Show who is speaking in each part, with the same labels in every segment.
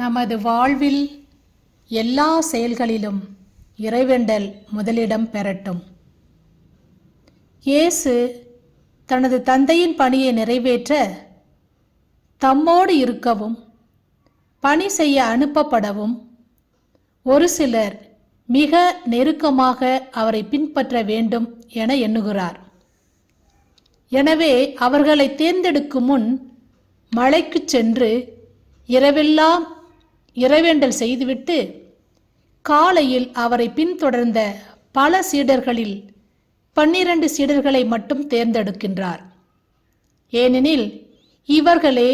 Speaker 1: நமது வாழ்வில் எல்லா செயல்களிலும் இறைவேண்டல் முதலிடம் பெறட்டும். இயேசு தனது தந்தையின் பணியை நிறைவேற்ற தம்மோடு இருக்கவும் பணி செய்ய அனுப்பப்படவும் ஒரு சிலர் மிக நெருக்கமாக அவரை பின்பற்ற வேண்டும் என எண்ணுகிறார். எனவே அவர்களை தேர்ந்தெடுக்கும் முன் மலைக்குச் சென்று இரவெல்லாம் இறைவேண்டல் செய்துவிட்டு காலையில் அவரை பின்தொடர்ந்த பல சீடர்களில் பன்னிரண்டு சீடர்களை மட்டும் தேர்ந்தெடுக்கின்றார். ஏனெனில் இவர்களே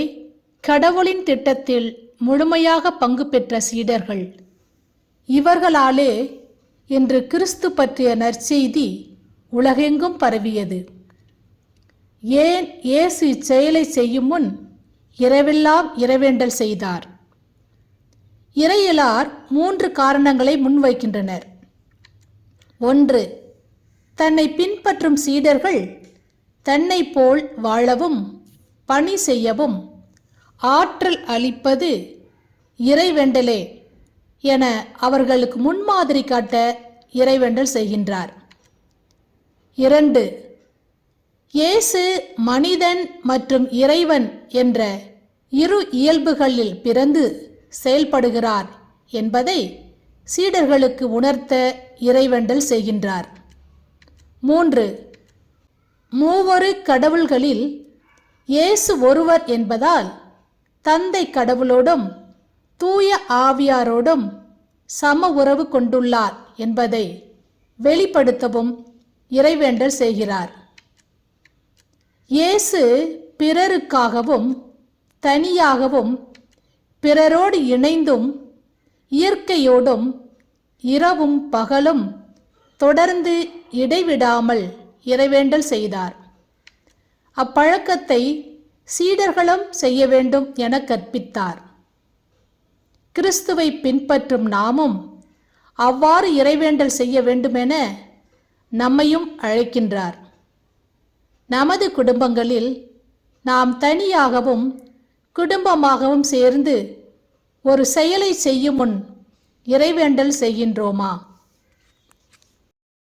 Speaker 1: கடவுளின் திட்டத்தில் முழுமையாக பங்கு பெற்ற சீடர்கள். இவர்களாலே இன்று கிறிஸ்து பற்றிய நற்செய்தி உலகெங்கும் பரவியது. ஏன் இயேசு இச்செயலை செய்யும் முன் இரவெல்லாம் இரவேண்டல் செய்தார்? இறையலார் மூன்று காரணங்களை முன்வைக்கின்றனர். ஒன்று தன்னை பின்பற்றும் சீடர்கள் தன்னை போல் வாழவும் பணி செய்யவும் ஆற்றல் அளிப்பது இறைவேண்டலே என அவர்களுக்கு முன்மாதிரி காட்ட இறைவேண்டல் செய்கின்றார். இரண்டு இயேசு மனிதன் மற்றும் இறைவன் என்ற இரு இயல்புகளில் பிறந்து செயல்படுகிறார் என்பதை சீடர்களுக்கு உணர்த்த இறைவண்டல் செய்கின்றார். மூன்று மூவொரு கடவுள்களில் இயேசு ஒருவர் என்பதால் தந்தை கடவுளோடும் தூய ஆவியாரோடும் சம உறவு கொண்டுள்ளார் என்பதை வெளிப்படுத்தவும் இறைவேண்டல் செய்கிறார். இயேசு பிறருக்காகவும் தனியாகவும் பிறரோடு இணைந்தும் இயற்கையோடும் இரவும் பகலும் தொடர்ந்து இடைவிடாமல் இறைவேண்டல் செய்தார். அப்பழக்கத்தை சீடர்களும் செய்ய வேண்டும் என கற்பித்தார். கிறிஸ்துவை பின்பற்றும் நாமும் அவ்வாறு இறைவேண்டல் செய்ய வேண்டுமென நம்மையும் அழைக்கின்றார். நமது குடும்பங்களில் நாம் தனியாகவும் குடும்பமாகவும் சேர்ந்து ஒரு செயலை செய்யும் முன் இறைவேண்டல் செய்கின்றோமா?